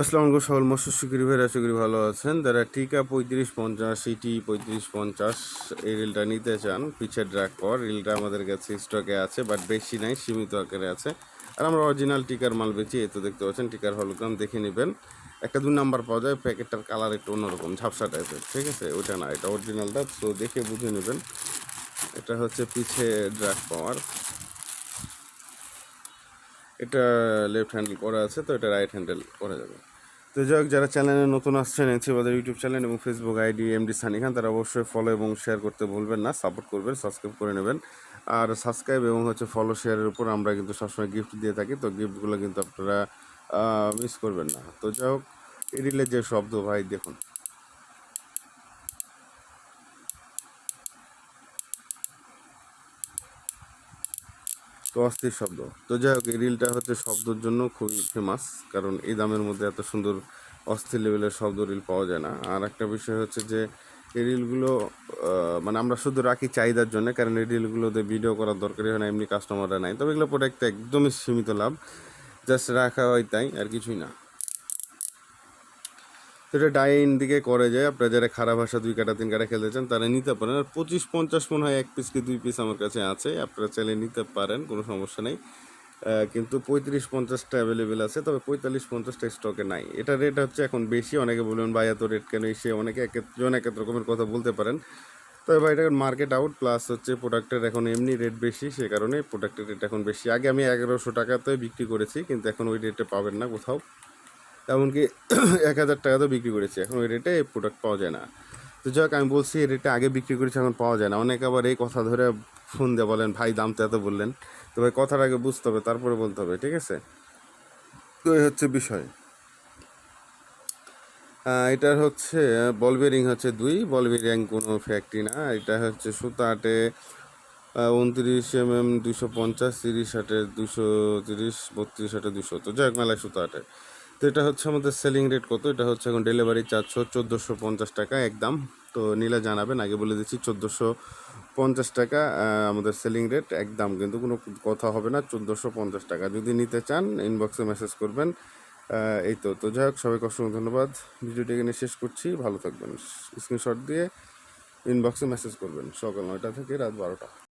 আসসালামু আলাইকুম সকল মৎস্য শিকারী ভাইরা, আশা করি ভালো আছেন। যারা টিকা পঁয়ত্রিশ পঞ্চাশ, সিটি পঁয়ত্রিশ পঞ্চাশ, এই রিলটা নিতে চান পিছে ড্রাগ পর, রিলটা আমাদের কাছে স্টকে আছে বাট বেশি নাই, সীমিত আকারে আছে। আর আমরা অরিজিনাল টিকার মাল বেচি তো দেখতে পাচ্ছেন, টিকার হলোগ্রাম দেখে নেবেন। একটা দুই নাম্বার পাওয়া যায়, প্যাকেটটার কালার একটু অন্যরকম, ঝাপসা টাইপের ঠিক আছে? ওইটা না, এটা অরিজিনালটা তো দেখে বুঝে নেবেন। এটা হচ্ছে পিছে ড্রাগ পাওয়ার। এটা লেফট হ্যান্ডেল করা আছে, তো এটা রাইট হ্যান্ডেল করা যাবে। তো যাই হোক, যারা চ্যানেলে নতুন আসছেন এনসি বাজার ইউটিউব চ্যানেল এবং Facebook ID MD Sunny Khan তারা অবশ্যই ফলো এবং শেয়ার করতে ভুলবেন না সাপোর্ট করবেন সাবস্ক্রাইব করে নেবেন। আর সাবস্ক্রাইব এবং হচ্ছে ফলো শেয়ারের উপর আমরা কিন্তু সবসময় গিফট দিয়ে থাকি, তো গিফটগুলো কিন্তু আপনারা মিস করবেন না। তো যাই হোক, এরিলের যে শব্দ, ভাই, দেখুন। অস্থির শব্দ। তো যাই হোক এই রিলটা হচ্ছে শব্দর জন্য খুবই ফেমাস কারণ এই দামের মধ্যে এত সুন্দর অস্থির লেভেলের শব্দ রিল পাওয়া যায় না। আর একটা বিষয় হচ্ছে যে, এই রিলগুলো মানে আমরা শুধু রাখি চাহিদার জন্য, কারণ এই রিলগুলোতে ভিডিও করার দরকারই হয় না, এমনি কাস্টমাররা নাই। তবে এগুলো প্রোডাক্ট একদমই সীমিত লাভ জাস্ট রাখা হয় তাই, আর কিছুই না। এটা ডাইন দিকে করে যায়। আপনারা যারা খারাপ ভাষা দুই কাটা, তিন কাটা খেলতে চান, তারা নিতে পারেন। আর পঁচিশ, পঞ্চাশ মনে হয় এক পিস কি দুই পিস আমার কাছে আছে। আপনারা চাইলে নিতে পারেন, কোনো সমস্যা নেই। কিন্তু পঁয়ত্রিশ, পঞ্চাশটা অ্যাভেলেবেল আছে, তবে পঁয়তাল্লিশ, পঞ্চাশটা স্টকে নাই। এটা রেট হচ্ছে এখন বেশি। অনেকে বলবেন, ভাই, এত রেট কেন? এসে অনেকে এক এক এক রকমের কথা বলতে পারেন। তবে ভাই, এটা মার্কেট আউট প্লাস হচ্ছে প্রোডাক্টের এখন এমনি রেট বেশি, সে কারণে প্রোডাক্টের রেট এখন বেশি। আগে আমি এগারোশো টাকাতে বিক্রি করেছি, কিন্তু এখন ওই রেটে পাবেন না কোথাও। এমনকি এক হাজার টাকাতেও বিক্রি করেছি। এখন ওই রেটে প্রোডাক্ট পাওয়া যায় না। তো যাক আমি বলছি এই রেটে আগে বিক্রি করেছি, এখন পাওয়া যায় না। অনেক আবার এই কথা ধরে ফোন দিয়ে বলেন, ভাই, দাম তো এত বললেন। তো ভাই কথার আগে বুঝতে হবে, তারপরে বলতে হবে, ঠিক আছে? তো এই হচ্ছে বিষয়। এটার হচ্ছে বল বেরিং হচ্ছে দুই বল বেরিং কোনো ফ্যাক্টরি না। এটা হচ্ছে সুতা আটে উনত্রিশ এম এম দুশো পঞ্চাশ, তিরিশ আটে দুশো তিরিশ, বত্রিশ আটে দুশো তো যাই হোক, মেলায় সুতা আটে। তো এটা হচ্ছে আমাদের সেলিং রেট কত? এটা হচ্ছে এখন ডেলিভারি চারশো চোদ্দোশো পঞ্চাশ টাকা একদম। তো নিলে জানাবেন, আগে বলে দিচ্ছি চোদ্দোশো পঞ্চাশ টাকা আমাদের সেলিং রেট একদম, কিন্তু কোনো কথা হবে না, চোদ্দোশো পঞ্চাশ টাকা। যদি নিতে চান ইনবক্সে মেসেজ করবেন এই তো। তো যাই হোক, সবাইকে অসংখ্য ধন্যবাদ। ভিডিওটি এখানে শেষ করছি, ভালো থাকবেন। স্ক্রিনশট দিয়ে ইনবক্সে মেসেজ করবেন। সকাল নয়টা থেকে রাত বারোটা।